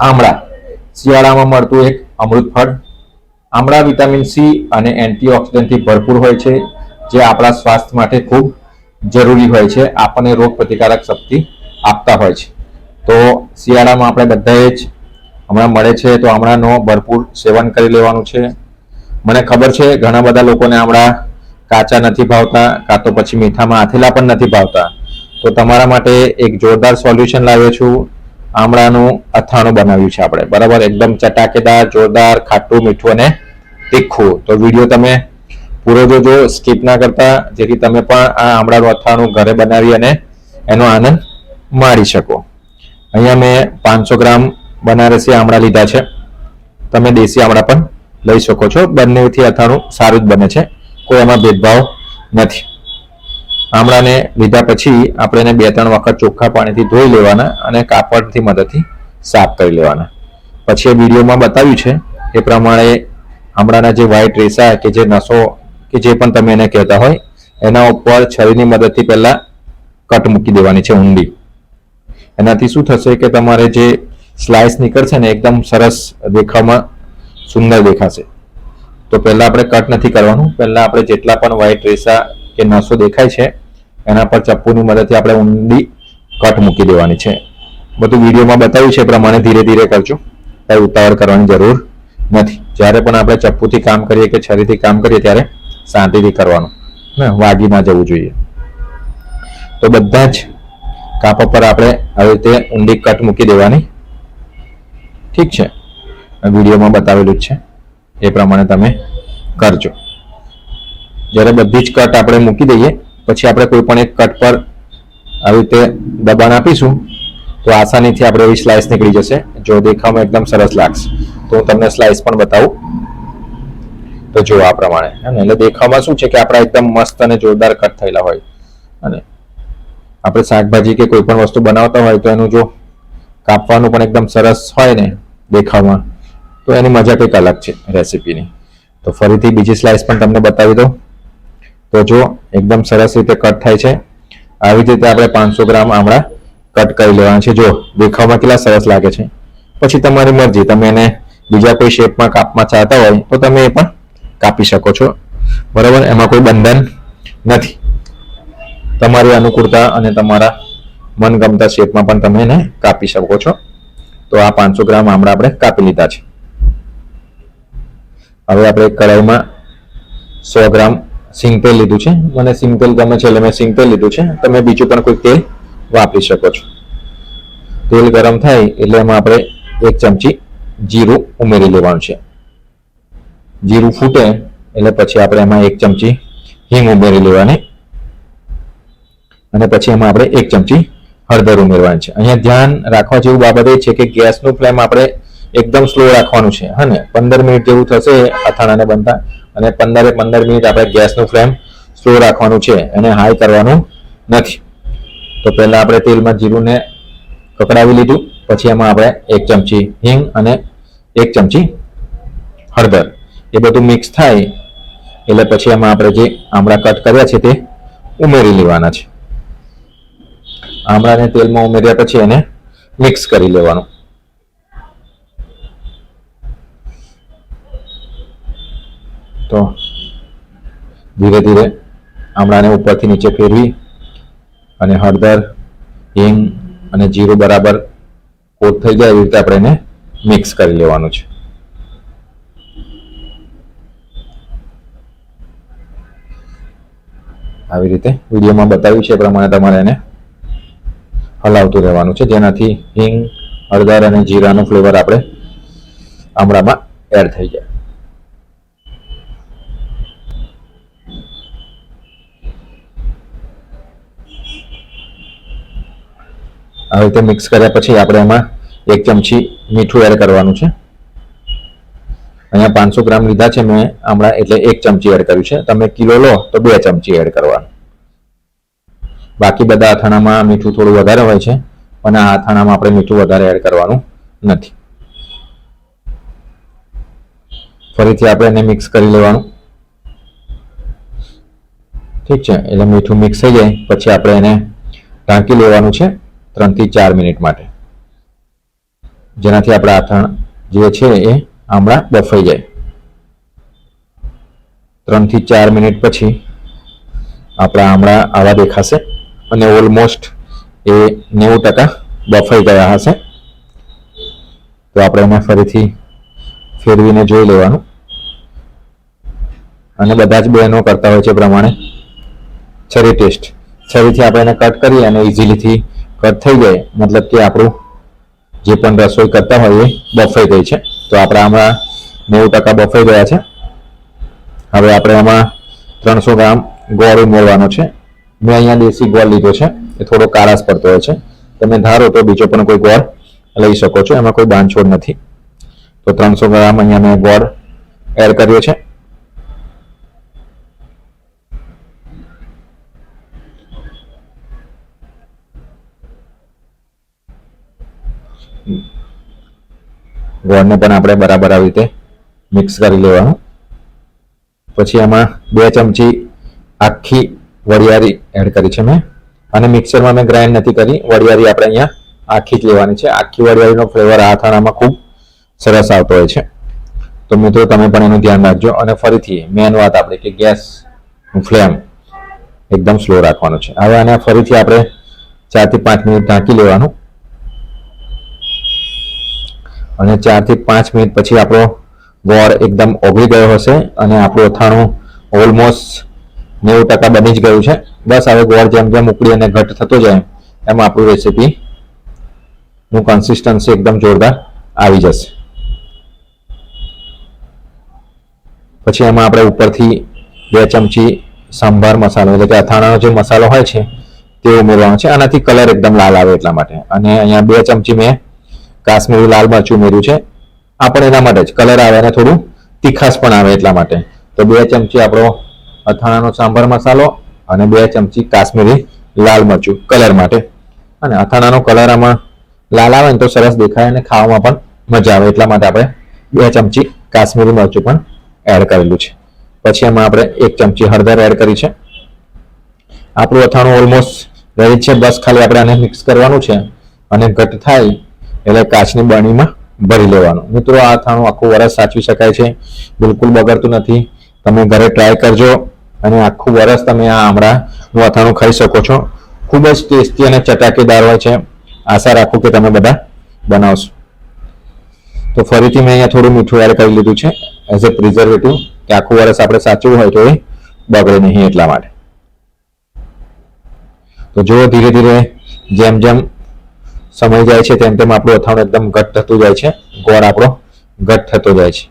આમળા. શિયાળામાં મળતું એક અમૃત ફળ. આમળા વિટામિન સી અને એન્ટીઓક્સિડન્ટથી ભરપૂર હોય છે, જે આપણા સ્વાસ્થ્ય માટે ખૂબ જરૂરી હોય છે. આપણને રોગ પ્રતિકારક શક્તિ આપતા હોય છે. તો શિયાળામાં આપણે બધાએ જ હમણાં મળે છે, તો આમળાનો ભરપૂર સેવન કરી લેવાનું છે. મને ખબર છે, ઘણા બધા લોકોને આમળા કાચા નથી ભાવતા, કાં તો પછી મીઠામાં આથેલા પણ નથી ભાવતા. તો તમારા માટે એક જોરદાર સોલ્યુશન લાવ્યો છું. આમળાનું અથાણું બનાવ્યું છે આપણે. બરાબર? એકદમ ચટાકેદાર, જોરદાર, ખાટું, મીઠું અને તીખું. તો વીડિયો તમે પૂરો જોજો, સ્કીપ ના કરતા, જેથી તમે પણ આ આમળાનું અથાણું ઘરે બનાવી અને એનો આનંદ માણી શકો. અહીંયા મેં પાંચસો ગ્રામ બનારસી આમળા લીધા છે. તમે દેશી આમળા પણ લઈ શકો છો. બંનેથી અથાણું સારું જ બને છે. કોઈ એમાં ભેદભાવ નથી. આમળાને લીધા પછી આપણે એને બે, ત્રણ વખત ચોખ્ખા પાણીથી ધોઈ લેવાના અને કાપડથી મદદથી સાફ કરી લેવાના. પછી એ વિડીયોમાં બતાવ્યું છે એ પ્રમાણે આમળાના જે વ્હાઈટ રેસા કે જે નસો કે જે પણ તમે એને કહેતા હોય, એના ઉપર છરીની મદદથી પહેલાં કટ મૂકી દેવાની છે ઊંડી. એનાથી શું થશે કે તમારે જે સ્લાઇસ નીકળશે ને એકદમ સરસ દેખાવમાં સુંદર દેખાશે. તો પહેલાં આપણે કટ નથી કરવાનું. પહેલાં આપણે જેટલા પણ વ્હાઈટ રેસા કે નસો દેખાય છે એના પર ચપ્પુની મદદથી આપણે ઊંડી કટ મૂકી દેવાની છે. બધું વિડીયોમાં બતાવ્યું છે પ્રમાણે ધીરે ધીરે કરજો. કંઈ ઉતાવળ કરવાની જરૂર નથી. જ્યારે પણ આપણે ચપ્પુથી કામ કરીએ કે છરીથી કામ કરીએ ત્યારે શાંતિથી કરવાનું. ને વાગી ના જવું જોઈએ. તો બધા જ કાપા પર આપણે આવી રીતે ઊંડી કટ મૂકી દેવાની. ઠીક છે. વિડીયોમાં બતાવેલું જ છે. એ પ્રમાણે તમે કરજો. જ્યારે બધી જ કટ આપણે મૂકી દઈએ પછી આપણે કોઈ પણ એક કટ પર આવી રીતે દબાણ આપીશું, તો આસાનીથી આપણે એવી સ્લાઇસ નીકળી જશે. જો દેખાવમાં એકદમ સરસ લાગશે. તો તમને સ્લાઇસ પણ બતાવું. તો જો આ પ્રમાણે. હે ને એટલે દેખાવમાં શું છે કે આપણા એકદમ મસ્ત અને જોરદાર કટ થયેલા હોય. અને આપણે શાકભાજી કે કોઈ પણ વસ્તુ બનાવતા હોય તો એનું જો કાપવાનું પણ એકદમ સરસ હોય ને દેખાવમાં, તો એની મજા કંઈક અલગ છે રેસીપીની. તો ફરીથી બીજી સ્લાઇસ પણ તમને બતાવી દઉં. તો જો એકદમ સરસ રીતે કટ થાય છે. આવી રીતે આપણે પાંચસો ગ્રામ આમળા કટ કરી લેવાના છે. જો દેખાવમાં કેટલા સરસ લાગે છે. પછી તમારી મરજી, તમે એને બીજા કોઈ શેપમાં કાપમાં ચાહતા હોય, તો તમે એ પણ કાપી શકો છો. બરાબર? એમાં કોઈ બંધન નથી. તમારી અનુકૂળતા અને તમારા મનગમતા શેપમાં પણ તમે એને કાપી શકો છો. તો આ પાંચસો ગ્રામ આમળા આપણે કાપી લીધા છે. હવે આપણે કઢાઈમાં સો ગ્રામ સિંગ લીધું છે. મને સિંગ ગમે છે એટલે મેં સિંગ લીધું છે. તમે બીજું પણ કોઈ તેલ વાપરી શકો છો. તેલ ગરમ થાય એટલે એમાં આપણે એક ચમચી જીરું ઉમેરી લેવાનું છે. જીરું ફૂટે એટલે પછી આપણે એમાં એક ચમચી હિંગ ઉમેરી લેવાની. અને પછી એમાં આપણે એક ચમચી હળદર ઉમેરવાની છે. અહીંયા ધ્યાન રાખવા જેવું બાબત એ છે કે ગેસનું ફ્લેમ આપણે એકદમ સ્લો રાખવાનું છે. હા ને? પંદર મિનિટ જેવું થશે, અથાણાને બનતા અને પંદરે પંદર મિનિટ આપણે ગેસનું ફ્લેમ સ્લો રાખવાનું છે એને હાઈ કરવાનું નથી. તો પહેલાં આપણે તેલમાં જીરુંને કકડાવી લીધું, પછી એમાં આપણે એક ચમચી હિંગ અને એક ચમચી હળદર. એ બધું મિક્સ થાય એટલે પછી એમાં આપણે જે આમળા કટ કર્યા છે તે ઉમેરી લેવાના છે. આમળાને તેલમાં ઉમેર્યા પછી એને મિક્સ કરી લેવાનું. તો ધીરે ધીરે આમળાને ઉપરથી નીચે ફેરવી અને હળદર, હિંગ અને જીરું બરાબર કોટ થઈ જાય એવી રીતે આપણે એને મિક્સ કરી લેવાનું છે. આવી રીતે વિડીયોમાં બતાવ્યું છે એ પ્રમાણે તમારે એને હલાવતું રહેવાનું છે. જેનાથી હિંગ, હળદર અને જીરાનું ફ્લેવર આપણે આમળામાં એડ થઈ જાય. આવી રીતે મિક્સ કર્યા પછી આપણે એમાં એક ચમચી મીઠું એડ કરવાનું છે. અહીંયા પાંચસો ગ્રામ લીધા છે મેં હમણાં, એટલે એક ચમચી એડ કર્યું છે. તમે કિલો લો તો બે ચમચી એડ કરવાનું. બાકી બધા અથાણામાં મીઠું થોડું વધારે હોય છે, પણ આ અથાણામાં આપણે મીઠું વધારે એડ કરવાનું નથી. ફરીથી આપણે એને મિક્સ કરી લેવાનું. ઠીક છે, એટલે મીઠું મિક્સ થઈ જાય, પછી આપણે એને ઢાંકી લેવાનું છે. ત્રણથી ચાર મિનિટ માટે. જેનાથી આપણા આથણ જે છે એ આમળા બફાઈ જાય. ત્રણથી ચાર મિનિટ પછી આપણા આમળા આવા દેખાશે અને ઓલમોસ્ટ એ નેવું ટકા બફાઈ ગયા હશે. તો આપણે એને ફરીથી ફેરવીને જોઈ લેવાનું. અને બધા જ બહેનો કરતા હોય છે પ્રમાણે છરી ટેસ્ટ. છરીથી આપણે એને કટ કરીએ અને ઇઝીલીથી કટ થઈ જાય, મતલબ કે આપણું જે પણ રસોઈ કરતા હોય એ બફાઈ ગઈ છે. તો આપણે આમાં નેવું ટકા બફાઈ ગયા છે. હવે આપણે આમાં ત્રણસો ગ્રામ ગોળ ઉમેરવાનો છે. મેં અહીંયા દેશી ગોળ લીધો છે, એ થોડો કાળાશ પડતો હોય છે. તમે ધારો તો બીજો પણ કોઈ ગોળ લઈ શકો છો, એમાં કોઈ બાંધછોડ નથી. તો ત્રણસો ગ્રામ અહીંયા મેં ગોળ એડ કર્યો છે. ગોળને પણ આપણે બરાબર આવી રીતે મિક્સ કરી લેવાનું. પછી એમાં બે ચમચી આખી વરિયારી એડ કરી છે મેં. અને મિક્સરમાં મેં ગ્રાઇન્ડ નથી કરી. વરિયારી આપણે અહીંયા આખી જ લેવાની છે. આખી વરિયાળીનો ફ્લેવર આ અથાણામાં ખૂબ સરસ આવતો હોય છે. તો મિત્રો તમે પણ એનું ધ્યાન રાખજો. અને ફરીથી મેન વાત આપણે કે ગેસ ફ્લેમ એકદમ સ્લો રાખવાનો છે. હવે આને ફરીથી આપણે ચારથી પાંચ મિનિટ ઢાંકી લેવાનું. અને ચારથી પાંચ મિનિટ પછી આપણો ગોળ એકદમ ઓગળી ગયો હશે અને આપણું અથાણું ઓલમોસ્ટ નેવું ટકા બની જ ગયું છે. બસ હવે ગોળ જેમ જેમ ઉકળી અને ઘટ થતો જાય એમ આપણું રેસીપી નું કન્સિસ્ટન્સી એકદમ જોરદાર આવી જશે. પછી એમાં આપણે ઉપરથી બે ચમચી સંભાર મસાલો, એટલે કે અથાણાનો જે મસાલો હોય છે તે ઉમેરવાનો છે. આનાથી કલર એકદમ લાલ આવે એટલા માટે. અને અહીંયા બે ચમચી મેં કાશ્મીરી લાલ મરચું ઉમેર્યું છે. આપણે એના માટે જ. કલર આવે અને થોડું તીખાશ પણ આવે એટલા માટે. તો બે ચમચી આપણો અથાણાનો સાંભાર મસાલો અને બે ચમચી કાશ્મીરી લાલ મરચું કલર માટે. અને અથાણાનો કલર આમાં લાલ આવે ને તો સરસ દેખાય અને ખાવામાં પણ મજા આવે. એટલા માટે આપણે બે ચમચી કાશ્મીરી મરચું પણ એડ કરેલું છે. પછી એમાં આપણે એક ચમચી હળદર એડ કરી છે. આપણું અથાણું ઓલમોસ્ટ રેડી છે. બસ ખાલી આપણે આને મિક્સ કરવાનું છે. અને ઘટ થાય એટલે કાચની બરણીમાં ભરી લેવાનું. મિત્રો, આ અથાણું આખું વરસ સાચવી શકાય છે. બિલકુલ બગડતું નથી. તમે ઘરે ટ્રાય કરજો અને આખું વરસ તમે આ આમળાનું અથાણું ખાઈ શકો છો. ખૂબ જ ટેસ્ટી અને ચટાકેદાર હોય છે. આશા રાખું કે તમે બધા બનાવશો. તો ફરીથી મેં અહીંયા થોડું મીઠું એડ કરી લીધું છે. એઝ એ પ્રિઝર્વેટિવ કે આખું વરસ આપણે સાચવું હોય તો એ બગડે નહીં એટલા માટે. તો જો ધીરે ધીરે, જેમ જેમ સમય જાય છે તેમ તેમ આપણું અથાણું એકદમ ઘટ થતું જાય છે. ગોળ આપણો ઘટ થતો જાય છે.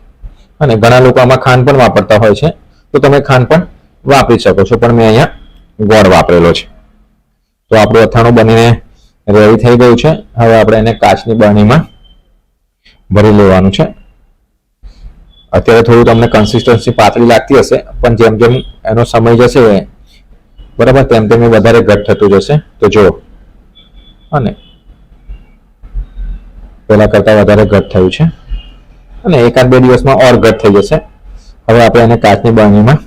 અને ઘણા લોકો આમાં ખાંડ પણ વાપરતા હોય છે. તો તમે ખાંડ પણ વાપરી શકો છો. પણ મેં અહીંયા ગોળ વાપરેલો છે. તો આપણું અથાણું બનીને રેડી થઈ ગયું છે. હવે આપણે એને કાચની બરણીમાં ભરી લેવાનું છે. અત્યારે થોડું તમને કન્સિસ્ટન્સી પાતળી લાગતી હશે, પણ જેમ જેમ એનો સમય જશે, બરાબર તેમ તેમ એ વધારે ઘટ થતું જશે. તો જો અને પહેલા કરતાં વધારે ઘટ થયું છે. અને એકાદ બે દિવસમાં ઓર ઘટ થઈ જશે. હવે આપણે એને કાચની બાણીમાં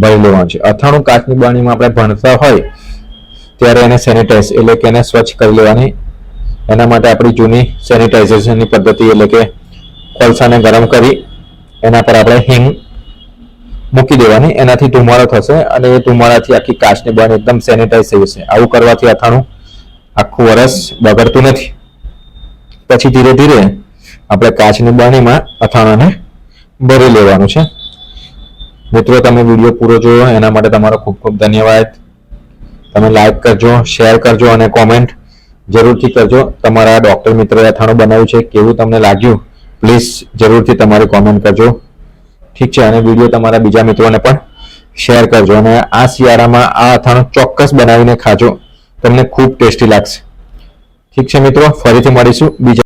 ભરી લેવાનું છે. અથાણું કાચની બાણીમાં આપણે ભણતા હોય, ત્યારે એને સેનિટાઈઝ એટલે કે એને સ્વચ્છ કરી લેવાની. એના માટે આપણી જૂની સેનિટાઇઝેશનની પદ્ધતિ, એટલે કે કોલસાને ગરમ કરી, એના પર આપણે હિંગ મૂકી દેવાની. એનાથી ધુમાડો થશે અને એ ધુમાડાથી આખી કાચની બાણી એકદમ સેનિટાઈઝ થઈ જશે. આવું કરવાથી અથાણું આખું વરસ બગડતું નથી. પછી ધીરે ધીરે આપણે કાચની બાણીમાં અથાણાને ભરી લેવાનું છે. મિત્રો, તમે વીડિયો પૂરો જોયો, એના માટે તમારો ખૂબ ખૂબ ધન્યવાદ. તમે લાઈક કરજો શેર કરજો અને કોમેન્ટ જરૂરથી કરજો. તમારા ડોક્ટર મિત્રોએ અથાણું બનાવ્યું છે, કેવું તમને લાગ્યું? પ્લીઝ જરૂરથી તમારી કોમેન્ટ કરજો. ઠીક છે, અને વીડિયો તમારા બીજા મિત્રોને પણ શેર કરજો. અને આ શિયાળામાં આ અથાણું ચોક્કસ બનાવીને ખાજો. તમને ખૂબ ટેસ્ટી લાગશે. ઠીક છે મિત્રો ફરીથી મળીશું બીજા